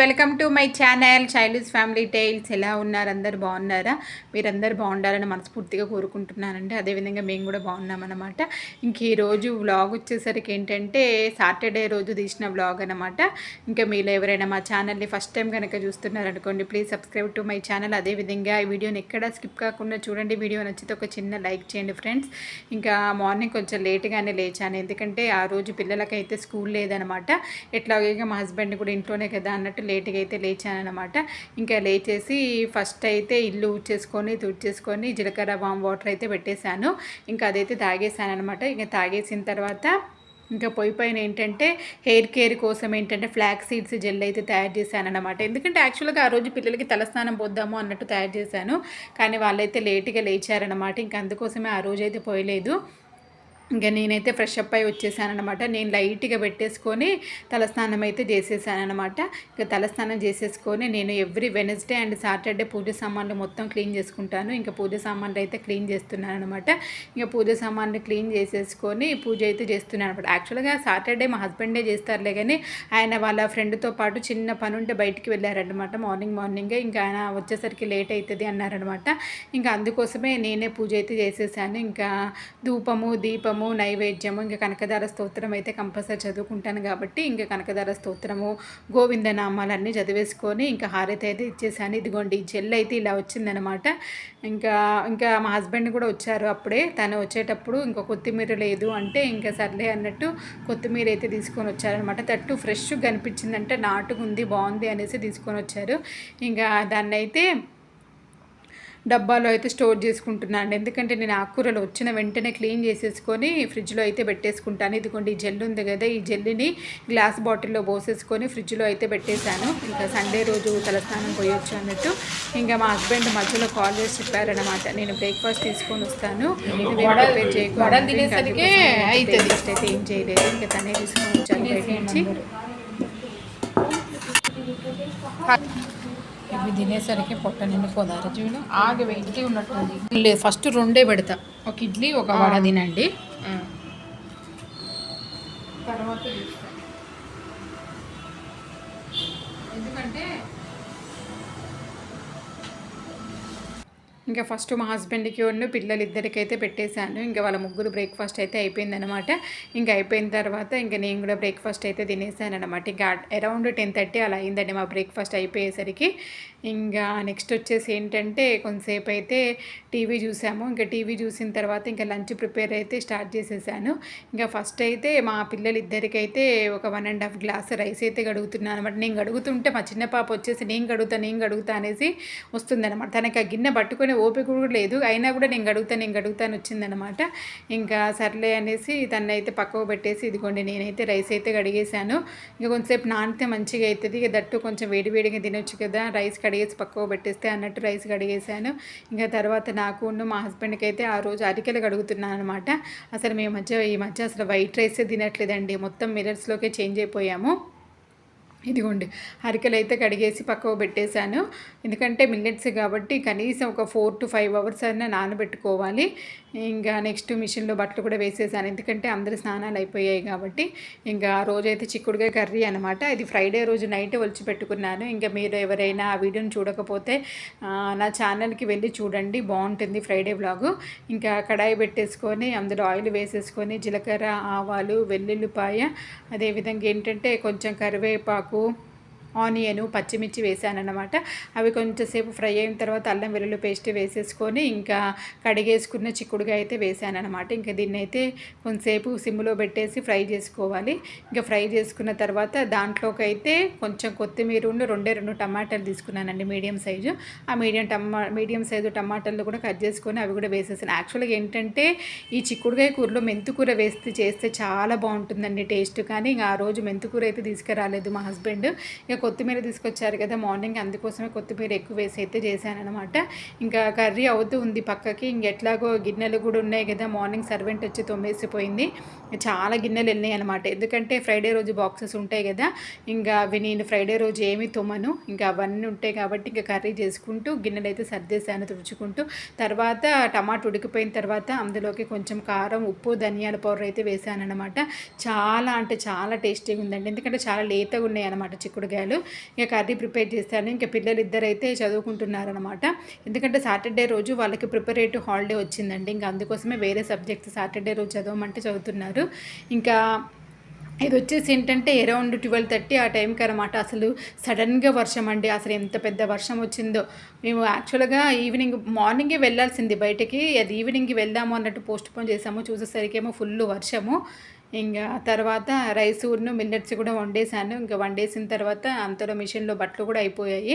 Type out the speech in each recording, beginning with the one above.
Welcome to my channel child's family tales. ఎలా ఉన్నారు? అందరు బాగున్నారా? మీరందరు బాగుండాలని మనస్ఫూర్తిగా కోరుకుంటున్నానండి. అదేవిధంగా మేము కూడా బాగున్నామన్నమాట. ఇంక ఈరోజు వ్లాగ్ వచ్చేసరికి ఏంటంటే సాటర్డే రోజు తీసిన వ్లాగ్ అనమాట ఇంకా మీరు ఎవరైనా మా ఛానల్ని ఫస్ట్ టైం కనుక చూస్తున్నారనుకోండి please subscribe to my channel. అదేవిధంగా ఈ వీడియోని ఎక్కడ స్కిప్ కాకుండా చూడండి. వీడియో నచ్చితే ఒక చిన్న లైక్ చేయండి ఫ్రెండ్స్. ఇంకా మార్నింగ్ కొంచెం లేట్గానే లేచాను. ఎందుకంటే ఆ రోజు పిల్లలకైతే స్కూల్ లేదనమాట ఎట్లాగో మా హస్బెండ్ కూడా ఇంట్లోనే కదా అన్నట్టు లేట్గా అయితే లేచానమాట ఇంకా లేచేసి ఫస్ట్ అయితే ఇల్లు ఊడ్చేసుకొని తుడిచేసుకొని జీలకర్ర వామ్ వాటర్ అయితే పెట్టేశాను. ఇంకా అదైతే తాగేసాను అనమాట ఇంకా తాగేసిన తర్వాత ఇంకా పొయ్యి పైన ఏంటంటే హెయిర్ కేర్ కోసం ఏంటంటే ఫ్లాక్ సీడ్స్ జెల్ అయితే తయారు చేశాను అనమాట ఎందుకంటే యాక్చువల్గా ఆ రోజు పిల్లలకి తలస్నానం పోద్దాము అన్నట్టు తయారు చేశాను. కానీ వాళ్ళైతే లేట్గా లేచారనమాట ఇంకా అందుకోసమే ఆ రోజు అయితే పోయలేదు. ఇంకా నేనైతే ఫ్రెష్ అప్ అయి వచ్చేసానమాట నేను లైట్గా పెట్టేసుకొని తలస్నానం అయితే చేసేసానమాట ఇంకా తలస్నానం చేసేసుకొని నేను ఎవ్రీ వెనస్డే అండ్ సాటర్డే పూజ సామాన్లు మొత్తం క్లీన్ చేసుకుంటాను. ఇంకా పూజ సామాన్లు అయితే క్లీన్ చేస్తున్నాను అనమాట ఇంకా పూజ సామాన్లు క్లీన్ చేసేసుకొని పూజ అయితే చేస్తున్నాను అనమాట యాక్చువల్గా సాటర్డే మా హస్బెండే చేస్తారులే కానీ ఆయన వాళ్ళ ఫ్రెండ్తో పాటు చిన్న పని ఉంటే బయటికి వెళ్ళారనమాట మార్నింగ్ మార్నింగే ఇంకా ఆయన వచ్చేసరికి లేట్ అవుతుంది అన్నారనమాట ఇంకా అందుకోసమే నేనే పూజ అయితే చేసేసాను. ఇంకా ధూపము దీపము జపము నైవేద్యము ఇంకా కనకదార స్తోత్రం అయితే కంపల్సరీ చదువుకుంటాను కాబట్టి ఇంకా కనకదార స్తోత్రము గోవింద నామాలన్నీ చదివేసుకొని ఇంకా హారతి అయితే ఇచ్చేసాను. ఇదిగోండి జెల్ అయితే ఇలా వచ్చిందనమాట. ఇంకా ఇంకా మా హస్బెండ్ కూడా వచ్చారు అప్పుడే. తను వచ్చేటప్పుడు ఇంకా కొత్తిమీర లేదు అంటే ఇంకా సర్లే అన్నట్టు కొత్తిమీర అయితే తీసుకొని వచ్చారనమాట. తట్టు ఫ్రెష్గా కనిపించిందంటే నాటుగా ఉంది బాగుంది అనేసి తీసుకొని వచ్చారు. ఇంకా దాన్ని అయితే డబ్బాలో అయితే స్టోర్ చేసుకుంటున్నాను ఎందుకంటే నేను ఆకుకూరలు వచ్చిన వెంటనే క్లీన్ చేసేసుకొని ఫ్రిడ్జ్లో అయితే పెట్టేసుకుంటాను. ఇదిగోండి ఈ జెల్ ఉంది కదా ఈ జెల్లిని గ్లాస్ బాటిల్లో పోసేసుకొని ఫ్రిడ్జ్లో అయితే పెట్టేశాను. ఇంకా సండే రోజు తలస్నానం పోయొచ్చు అన్నట్టు. ఇంకా మా హస్బెండ్ మధ్యలో కాల్ చేసి చెప్పారనమాట నేను బ్రేక్ఫాస్ట్ తీసుకొని వస్తాను. అయితే ఏం చేయలేదు. ఇంకా తనే తీసుకొని వచ్చాను బయట నుంచి. ఇవి తినేసరికి పొట్ట నిండిపోదారు చూడు ఆగి ఇడ్లీ ఉన్నట్టుంది. లేదు ఫస్ట్ రెండే పెడతా. ఒక ఇడ్లీ ఒక వడ తినండి. తర్వాత ఇంకా ఫస్ట్ మా హస్బెండ్కి ఉన్న పిల్లలు అయితే పెట్టేశాను. ఇంకా వాళ్ళ ముగ్గురు బ్రేక్ఫాస్ట్ అయితే అయిపోయిందనమాట ఇంకా అయిపోయిన తర్వాత ఇంకా నేను కూడా బ్రేక్ఫాస్ట్ అయితే తినేసాను అనమాట ఇంకా అరౌండ్ టెన్ థర్టీ అలా అయిందండి మా బ్రేక్ఫాస్ట్ అయిపోయేసరికి. ఇంకా నెక్స్ట్ వచ్చేసి ఏంటంటే కొంతసేపు అయితే టీవీ చూసాము. ఇంకా టీవీ చూసిన తర్వాత ఇంకా లంచ్ ప్రిపేర్ అయితే స్టార్ట్ చేసేసాను. ఇంకా ఫస్ట్ అయితే మా పిల్లలిద్దరికైతే ఒక one and half glass rice అయితే గడుగుతున్నాను అనమాట నేను గడుగుతుంటే మా చిన్న పాప వచ్చేసి నేను గడుగుతా నేను గడుగుతా అనేసి వస్తుందన్నమాట. తనకి ఆ గిన్నె పట్టుకొని ఓపిక కూడా లేదు. అయినా కూడా నేను గడుగుతా నేను గడుగుతాను వచ్చిందనమాట ఇంకా సర్లే అనేసి తను అయితే పక్కకు పెట్టేసి ఇదిగోండి నేనైతే రైస్ అయితే కడిగేశాను. ఇంకా కొంచెంసేపు నానితే మంచిగా అవుతుంది ఇక దట్టు కొంచెం వేడి వేడిగా తినొచ్చు కదా రైస్ కడిగేసి పక్కకు పెట్టేస్తే అన్నట్టు రైస్ కడిగేశాను. ఇంకా తర్వాత నాకు మా హస్బెండ్కి అయితే ఆ రోజు అరికెలు కడుగుతున్నాను అనమాట అసలు మేము మధ్య ఈ మధ్య అసలు వైట్ రైసే తినట్లేదండి. మొత్తం మిరర్స్లోకే చేంజ్ అయిపోయాము. ఇదిగోండి అరికెలు అయితే కడిగేసి పక్కకు పెట్టేశాను. ఎందుకంటే మిల్లెట్స్ కాబట్టి కనీసం ఒక ఫోర్ టు ఫైవ్ అవర్స్ అయినా నానబెట్టుకోవాలి. ఇంకా నెక్స్ట్ మిషన్లో బట్టలు కూడా వేసేసాను. ఎందుకంటే అందరు స్నానాలు అయిపోయాయి కాబట్టి ఇంకా ఆ రోజైతే చిక్కుడుగా కర్రీ అనమాట ఇది ఫ్రైడే రోజు నైట్ ఒలిచి పెట్టుకున్నాను. ఇంకా మీరు ఎవరైనా ఆ వీడియోని చూడకపోతే నా ఛానల్కి వెళ్ళి చూడండి. బాగుంటుంది ఫ్రైడే బ్లాగు ఇంకా కడాయి పెట్టేసుకొని అందులో ఆయిల్ వేసేసుకొని జీలకర్ర ఆవాలు వెల్లుల్లిపాయ. అదేవిధంగా ఏంటంటే కొంచెం కరివేపాకు marcou ఆనియను పచ్చిమిర్చి వేసానన్నమాట. అవి కొంచెంసేపు ఫ్రై అయిన తర్వాత అల్లం వెల్లుల్లి పేస్ట్ వేసేసుకొని ఇంకా కడిగేసుకున్న చిక్కుడుగా అయితే వేసానన్నమాట. ఇంకా దీన్ని అయితే కొంచెంసేపు సిమ్లో పెట్టేసి ఫ్రై చేసుకోవాలి. ఇంకా ఫ్రై చేసుకున్న తర్వాత దాంట్లోకి అయితే కొంచెం కొత్తిమీర ఉండి రెండే రెండు టమాటాలు తీసుకున్నానండి మీడియం సైజు. ఆ మీడియం టమా మీడియం సైజు టమాటాలు కూడా కట్ చేసుకొని అవి కూడా వేసేసాను. యాక్చువల్గా ఏంటంటే ఈ చిక్కుడుగాయ కూరలో మెంతుకూర వేస్తే చేస్తే చాలా బాగుంటుందండి టేస్ట్. కానీ ఇంకా ఆ రోజు మెంతుకూర అయితే తీసుకురాలేదు మా హస్బెండ్. ఇక కొత్తిమీర తీసుకొచ్చారు కదా మార్నింగ్ అందుకోసమే కొత్తిమీర ఎక్కువ వేసి అయితే చేశానమాట ఇంకా కర్రీ అవుతూ ఉంది పక్కకి. ఇంకెట్లాగో గిన్నెలు కూడా ఉన్నాయి కదా మార్నింగ్ సర్వెంట్ వచ్చి తొమ్మేసిపోయింది చాలా గిన్నెలు వెళ్ళినాయి అనమాట ఎందుకంటే ఫ్రైడే రోజు బాక్సెస్ ఉంటాయి కదా ఇంకా అవి నేను ఫ్రైడే రోజు ఏమి తొమ్మను ఇంకా అవన్నీ ఉంటాయి కాబట్టి ఇంకా కర్రీ చేసుకుంటూ గిన్నెలు అయితే సర్దేశాను తుడుచుకుంటూ. తర్వాత టమాటా ఉడికిపోయిన తర్వాత అందులోకి కొంచెం కారం ఉప్పు ధనియాల పౌడర్ అయితే వేసాను అనమాట చాలా అంటే చాలా టేస్టీగా ఉందండి. ఎందుకంటే చాలా లేతగా ఉన్నాయి అనమాట చిక్కుడుకాయలు. వాళ్ళు ఇంకా కర్రీ ప్రిపేర్ చేశాను. ఇంకా పిల్లలు ఇద్దరు అయితే చదువుకుంటున్నారనమాట ఎందుకంటే సాటర్డే రోజు వాళ్ళకి ప్రిపరేటివ్ హాలిడే వచ్చిందండి. ఇంకా అందుకోసమే వేరే సబ్జెక్ట్స్ సాటర్డే రోజు చదవమంటే చదువుతున్నారు. ఇంకా ఇది వచ్చేసి ఏంటంటే అరౌండ్ ట్వెల్వ్ థర్టీ ఆ టైంకి అనమాట అసలు సడన్గా వర్షం అండి అసలు ఎంత పెద్ద వర్షం వచ్చిందో. మేము యాక్చువల్గా ఈవినింగ్ మార్నింగే వెళ్ళాల్సింది బయటకి. అది ఈవినింగ్కి వెళ్దాము అన్నట్టు పోస్ట్ పోన్ చేసాము. చూసేసరికేమో ఫుల్ వర్షము. ఇంకా తర్వాత రైస్ ఉన్న మిల్లెట్స్ కూడా వండేసాను ఇంకా వండేసిన తర్వాత అంతలో మిషన్లో బట్టలు కూడా అయిపోయాయి.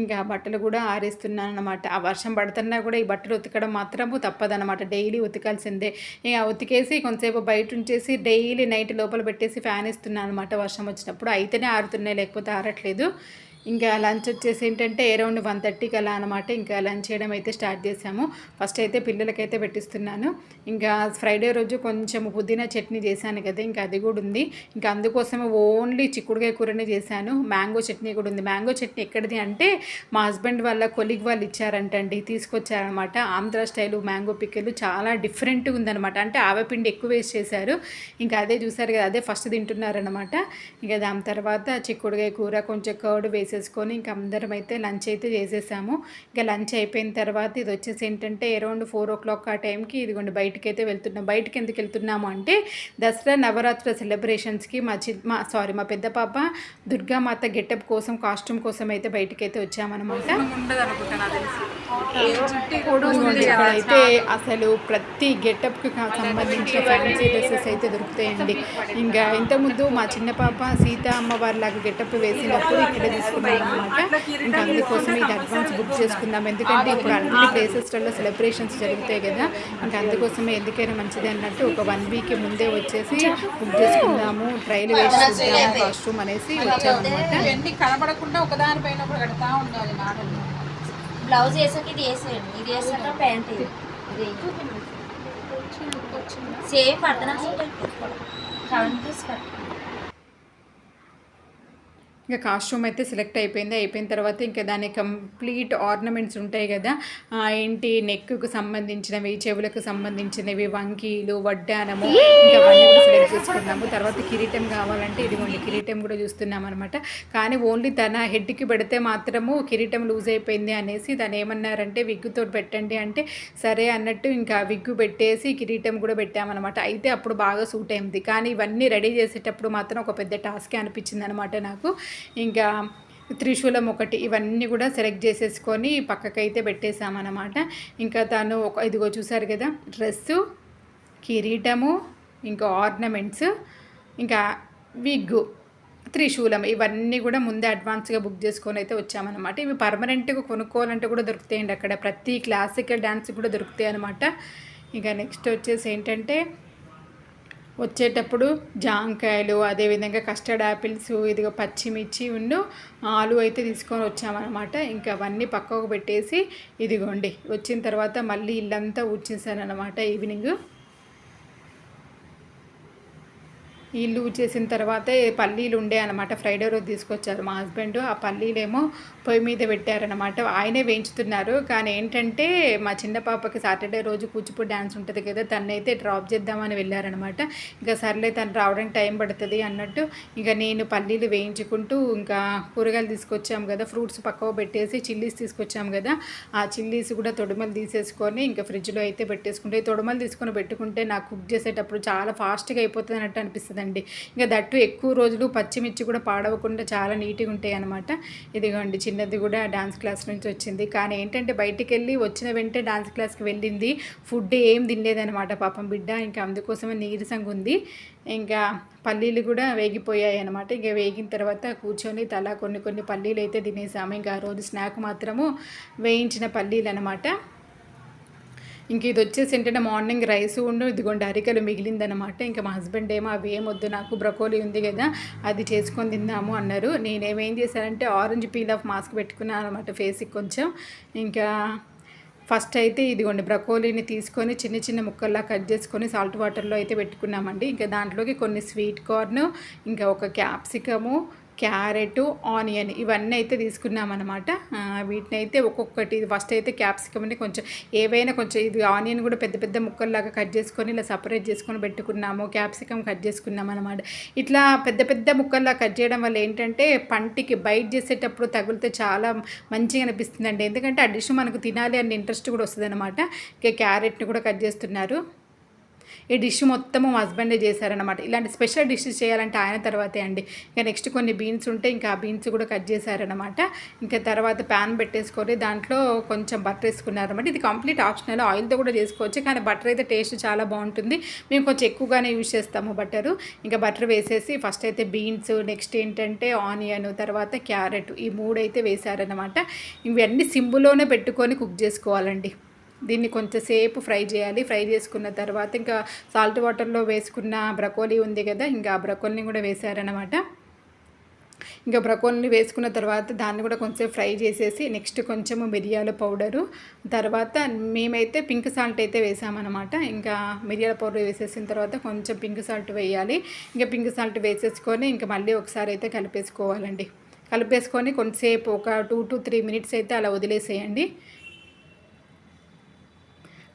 ఇంకా బట్టలు కూడా ఆరేస్తున్నాను అనమాట ఆ వర్షం పడుతున్నా కూడా ఈ బట్టలు ఉతకడం మాత్రము తప్పదనమాట డైలీ ఉతకాల్సిందే. ఇంకా ఉతికేసి కొంతసేపు బయట ఉంచేసి డైలీ నైట్ లోపల పెట్టేసి ఫ్యాన్ ఇస్తున్నాను అనమాట వర్షం వచ్చినప్పుడు. అయితేనే ఆరుతున్నాయి లేకపోతే ఆరట్లేదు. ఇంకా లంచ్ వచ్చేసి ఏంటంటే అరౌండ్ వన్ థర్టీకి అలా అనమాట ఇంకా లంచ్ చేయడం అయితే స్టార్ట్ చేసాము ఫస్ట్ అయితే పిల్లలకైతే పెట్టిస్తున్నాను. ఇంకా ఫ్రైడే రోజు కొంచెం పుదీనా చట్నీ చేశాను కదా ఇంకా అది కూడా ఉంది. ఇంకా అందుకోసమే ఓన్లీ చిక్కుడుకాయ కూరనే చేశాను. మ్యాంగో చట్నీ కూడా ఉంది. మ్యాంగో చట్నీ ఎక్కడిది అంటే మా హస్బెండ్ వాళ్ళ కొలిగ్ వాళ్ళు ఇచ్చారంటండి తీసుకొచ్చారనమాట ఆంధ్ర స్టైలు మ్యాంగో పిక్కలు చాలా డిఫరెంట్గా ఉందనమాట అంటే ఆవపిండి ఎక్కువ వేస్ట్ చేశారు. ఇంకా అదే చూసారు కదా అదే ఫస్ట్ తింటున్నారనమాట ఇంకా దాని తర్వాత చిక్కుడుకాయ కూర కొంచెం కర్డ్ వేసి చేసేసుకొని ఇంక అందరం అయితే లంచ్ అయితే చేసేసాము. ఇంకా లంచ్ అయిపోయిన తర్వాత ఇది వచ్చేసి ఏంటంటే అరౌండ్ ఫోర్ ఓ క్లాక్ ఆ టైంకి ఇదిగోండి బయటకి అయితే వెళ్తున్నాం. బయటకి ఎందుకు వెళ్తున్నాము అంటే దసరా నవరాత్రి సెలబ్రేషన్స్కి మా చి మా సారీ మా పెద్ద పాప దుర్గామాత గెటప్ కోసం కాస్ట్యూమ్ కోసం అయితే బయటకి అయితే వచ్చామన్నమాట అయితే అసలు ప్రతి గెటప్కి సంబంధించిన ఫ్యాన్సీ డ్రెస్సెస్ అయితే దొరుకుతాయండి. ఇంకా ఇంతకుముందు మా చిన్న పాప సీత అమ్మవారి లాగా గెటప్ వేసినప్పుడు ఇక్కడ తీసుకున్నాం ఇంకా అందుకోసం ఇది అడ్వాన్స్ బుక్ చేసుకుందాం. ఎందుకంటే ఇప్పుడు అన్ని ప్లేసెస్లలో సెలబ్రేషన్స్ జరుగుతాయి కదా. ఇంకా అందుకోసమే ఎందుకైనా మంచిది అన్నట్టు ఒక వన్ వీక్ ముందే వచ్చేసి బుక్ చేసుకుందాము ట్రైల్ వేసి చూద్దాము కాస్ట్యూమ్ అనేసి వచ్చామన్నమాట ఇవన్నీ కనబడకుండా ఒకదానిపైన ఒకటి కడతా ఉండాలి నాడలు బ్లౌజ్ వేసాక ఇది వేసేయండి. ఇది వేసాక ప్యాంట్ ఇది సేమ్ పడుతున్నా కౌంట్. ఇంకా కాస్ట్యూమ్ అయితే సెలెక్ట్ అయిపోయింది. అయిపోయిన తర్వాత ఇంకా దాని కంప్లీట్ ఆర్నమెంట్స్ ఉంటాయి కదా. ఏంటి? నెక్కు సంబంధించినవి చెవులకు సంబంధించినవి వంకీలు వడ్డానము ఇంకా అవన్నీ కూడా సెలెక్ట్ చేసుకున్నాము. తర్వాత కిరీటం కావాలంటే ఇదిగోండి కిరీటం కూడా చూస్తున్నాం అనమాట కానీ ఓన్లీ తన హెడ్కి పెడితే మాత్రము కిరీటం లూజ్ అయిపోయింది అనేసి దాన్ని ఏమన్నారంటే విగ్గుతో పెట్టండి అంటే సరే అన్నట్టు ఇంకా విగ్గు పెట్టేసి కిరీటం కూడా పెట్టామన్నమాట. అయితే అప్పుడు బాగా సూట్ అయింది. కానీ ఇవన్నీ రెడీ చేసేటప్పుడు మాత్రం ఒక పెద్ద టాస్కే అనిపించింది అనమాట నాకు. ఇంకా త్రిశూలం ఒకటి ఇవన్నీ కూడా సెలెక్ట్ చేసేసుకొని పక్కకైతే పెట్టేశామన్నమాట. ఇంకా తను ఒక ఇదిగో చూసారు కదా డ్రెస్సు కిరీటము ఇంకా ఆర్నమెంట్స్ ఇంకా విగ్గు త్రిశూలం ఇవన్నీ కూడా ముందే అడ్వాన్స్గా బుక్ చేసుకొని అయితే వచ్చామన్నమాట. ఇవి పర్మనెంట్గా కొనుక్కోవాలంటే కూడా దొరుకుతాయండి అక్కడ. ప్రతి క్లాసికల్ డ్యాన్స్ కూడా దొరుకుతాయి అనమాట ఇంకా నెక్స్ట్ వచ్చేసి ఏంటంటే వచ్చేటప్పుడు జాంకాయలు అదేవిధంగా కస్టర్డ్ యాపిల్స్ ఇదిగో పచ్చిమిర్చి ఉండు ఆలు అయితే తీసుకొని వచ్చామన్నమాట. ఇంకా అవన్నీ పక్కకు పెట్టేసి ఇదిగోండి వచ్చిన తర్వాత మళ్ళీ ఇల్లంతా ఊడ్చేసాను అనమాట ఈవినింగ్ ఇల్లు చేసిన తర్వాత పల్లీలు ఉండే అనమాట ఫ్రైడే రోజు తీసుకొచ్చారు మా హస్బెండ్ ఆ పల్లీలేమో పొయ్యి మీద పెట్టారనమాట ఆయనే వేయించుతున్నారు. కానీ ఏంటంటే మా చిన్న పాపకి సాటర్డే రోజు కూచిపూడి డ్యాన్స్ ఉంటుంది కదా తనైతే డ్రాప్ చేద్దామని వెళ్ళారనమాట ఇంకా సర్లే తను రావడానికి టైం పడుతుంది అన్నట్టు ఇంకా నేను పల్లీలు వేయించుకుంటూ ఇంకా కూరగాయలు తీసుకొచ్చాము కదా ఫ్రూట్స్ పక్కవ పెట్టేసి చిల్లీస్ తీసుకొచ్చాము కదా ఆ చిల్లీస్ కూడా తొడుమలు తీసేసుకొని ఇంకా ఫ్రిడ్జ్లో అయితే పెట్టేసుకుంటే తొడుమలు తీసుకొని పెట్టుకుంటే నాకు కుక్ చేసేటప్పుడు చాలా ఫాస్ట్గా అయిపోతుంది అన్నట్టు ఉంటుందండి ఇంకా దట్టు ఎక్కువ రోజులు పచ్చిమిర్చి కూడా పాడవకుండా చాలా నీట్గా ఉంటాయి అనమాట ఇదిగోండి చిన్నది కూడా డాన్స్ క్లాస్ నుంచి వచ్చింది. కానీ ఏంటంటే బయటికి వెళ్ళి వచ్చిన వెంటనే డాన్స్ క్లాస్కి వెళ్ళింది. ఫుడ్ ఏం తినలేదనమాట పాపం బిడ్డ. ఇంకా అందుకోసమే నీరసంగా ఉంది. ఇంకా పల్లీలు కూడా వేగిపోయాయి అనమాట ఇంకా వేగిన తర్వాత కూర్చొని తలా కొన్ని కొన్ని పల్లీలు అయితే తినేసాము. ఇంకా ఆ రోజు స్నాక్ మాత్రము వేయించిన పల్లీలు అనమాట ఇంక ఇది వచ్చేసి ఏంటంటే మార్నింగ్ రైస్ ఉండు ఇదిగోండి అరికలు మిగిలిందనమాట ఇంకా మా హస్బెండ్ ఏమో అవి ఏమొద్దు నాకు బ్రకోలీ ఉంది కదా అది చేసుకొని తిందాము అన్నారు. నేనేమేం చేశానంటే ఆరెంజ్ పీల్ ఆఫ్ మాస్క్ పెట్టుకున్నాను అనమాట ఫేస్కి కొంచెం. ఇంకా ఫస్ట్ అయితే ఇదిగోండి బ్రకోలీని తీసుకొని చిన్న చిన్న ముక్కల్లా కట్ చేసుకొని సాల్ట్ వాటర్లో అయితే పెట్టుకున్నామండి. ఇంకా దాంట్లోకి కొన్ని స్వీట్ కార్న్ ఇంకా ఒక క్యాప్సికము క్యారెట్ ఆనియన్ ఇవన్నీ అయితే తీసుకున్నామన్నమాట. వీటిని అయితే ఒక్కొక్కటి ఫస్ట్ అయితే క్యాప్సికమ్ని కొంచెం ఏవైనా కొంచెం ఇది ఆనియన్ కూడా పెద్ద పెద్ద ముక్కల్లాగా కట్ చేసుకొని ఇలా సపరేట్ చేసుకొని పెట్టుకున్నాము. క్యాప్సికమ్ కట్ చేసుకున్నాం అనమాట ఇట్లా పెద్ద పెద్ద ముక్కల్లా కట్ చేయడం వల్ల ఏంటంటే పంటికి బైట్ చేసేటప్పుడు తగిలితే చాలా మంచిగా అనిపిస్తుందండి. ఎందుకంటే ఆ డిష్ మనకు తినాలి అనే ఇంట్రెస్ట్ కూడా వస్తుంది అనమాట క్యారెట్ని కూడా కట్ చేస్తున్నారు. ఈ డిష్ మొత్తము మా హస్బెండే చేశారనమాట ఇలాంటి స్పెషల్ డిషెస్ చేయాలంటే ఆయన తర్వాతే అండి. ఇంకా నెక్స్ట్ కొన్ని బీన్స్ ఉంటే ఇంకా ఆ బీన్స్ కూడా కట్ చేశారనమాట ఇంకా తర్వాత ప్యాన్ పెట్టేసుకొని దాంట్లో కొంచెం బటర్ వేసుకున్నారనమాట ఇది కంప్లీట్ ఆప్షనల్. ఆయిల్తో కూడా చేసుకోవచ్చు. కానీ బటర్ అయితే టేస్ట్ చాలా బాగుంటుంది. మేము కొంచెం ఎక్కువగానే యూజ్ చేస్తాము బటరు. ఇంకా బటర్ వేసేసి ఫస్ట్ అయితే బీన్స్ నెక్స్ట్ ఏంటంటే ఆనియన్ తర్వాత క్యారెట్ ఈ మూడు అయితే వేశారనమాట ఇవన్నీ సింబులోనే పెట్టుకొని కుక్ చేసుకోవాలండి. దీన్ని కొంచెంసేపు ఫ్రై చేయాలి. ఫ్రై చేసుకున్న తర్వాత ఇంకా సాల్ట్ వాటర్లో వేసుకున్న బ్రకోలీ ఉంది కదా ఇంకా ఆ బ్రకోలీని కూడా వేసారనమాట ఇంకా బ్రకోల్ని వేసుకున్న తర్వాత దాన్ని కూడా కొంచెం ఫ్రై చేసేసి నెక్స్ట్ కొంచెము మిరియాల పౌడరు తర్వాత మేమైతే పింక్ సాల్ట్ అయితే వేసామన్నమాట. ఇంకా మిరియాల పౌడర్ వేసేసిన తర్వాత కొంచెం పింక్ సాల్ట్ వేయాలి. ఇంకా పింక్ సాల్ట్ వేసేసుకొని ఇంకా మళ్ళీ ఒకసారి అయితే కలిపేసుకోవాలండి. కలిపేసుకొని కొంతసేపు ఒక టూ టు త్రీ మినిట్స్ అయితే అలా వదిలేసేయండి.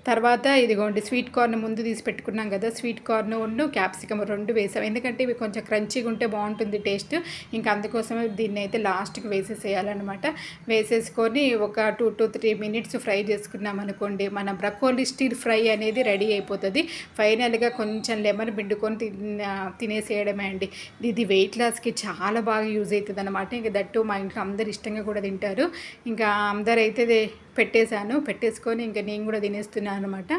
తర్వాత ఇదిగోండి స్వీట్ కార్న్ ముందు తీసి పెట్టుకున్నాం కదా స్వీట్ కార్న్ ఉండు క్యాప్సికమ్ రెండు వేసాం. ఎందుకంటే ఇవి కొంచెం క్రంచీగా ఉంటే బాగుంటుంది టేస్ట్. ఇంకా అందుకోసమే దీన్ని అయితే లాస్ట్కి వేసేసేయాలన్నమాట. వేసేసుకొని ఒక two to three minutes fry చేసుకున్నాం అనుకోండి మన బ్రకోలీ స్టీర్ ఫ్రై అనేది రెడీ అయిపోతుంది. ఫైనల్గా కొంచెం లెమన్ పిండుకొని తినేసేయడమే అండి. ఇది వెయిట్ లాస్కి చాలా బాగా యూజ్ అవుతుంది అనమాట ఇంకా దట్టు మా ఇంట్లో అందరు ఇష్టంగా కూడా తింటారు. ఇంకా అందరైతే పెట్టేశాను. పెట్టేసుకొని ఇంకా నేను కూడా తినేస్తున్నాను అనమాట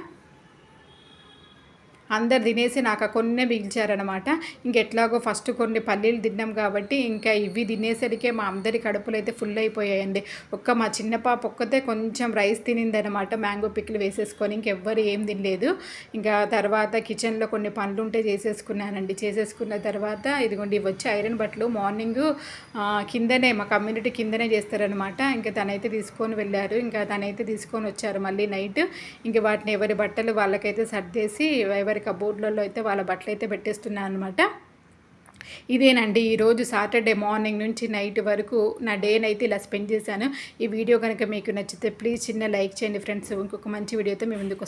అందరు తినేసి నాకు ఆ కొన్నే మిగిల్చారనమాట ఇంకెట్లాగో ఫస్ట్ కొన్ని పల్లీలు తిన్నాం కాబట్టి ఇంకా ఇవి తినేసరికే మా అందరి కడుపులు అయితే ఫుల్ అయిపోయాయండి. ఒక్క మా చిన్న పాప ఒక్కతే కొంచెం రైస్ తినిందనమాట మ్యాంగో పిక్లు వేసేసుకొని ఇంకెవ్వరు ఏం తినలేదు. ఇంకా తర్వాత కిచెన్లో కొన్ని పనులు ఉంటే చేసేసుకున్నానండి. చేసేసుకున్న తర్వాత ఇదిగోండి ఇవి వచ్చి ఐరన్ బట్టలు మార్నింగ్ కిందనే మా కమ్యూనిటీ కిందనే చేస్తారనమాట ఇంకా తనైతే తీసుకొని వెళ్ళారు. ఇంకా తనైతే తీసుకొని వచ్చారు మళ్ళీ నైట్ ఇంకా వాటిని ఎవరి బట్టలు వాళ్ళకైతే సర్దేసి ఎవరి కబోర్డ్లలో అయితే వాళ్ళ బట్టలు అయితే పెట్టేస్తున్నాను అనమాట ఇదేనండి ఈరోజు సాటర్డే మార్నింగ్ నుంచి నైట్ వరకు నా డేనైతే ఇలా స్పెండ్ చేశాను. ఈ వీడియో కనుక మీకు నచ్చితే ప్లీజ్ చిన్న లైక్ చేయండి ఫ్రెండ్స్. ఇంకొక మంచి వీడియోతో మీ ముందుకు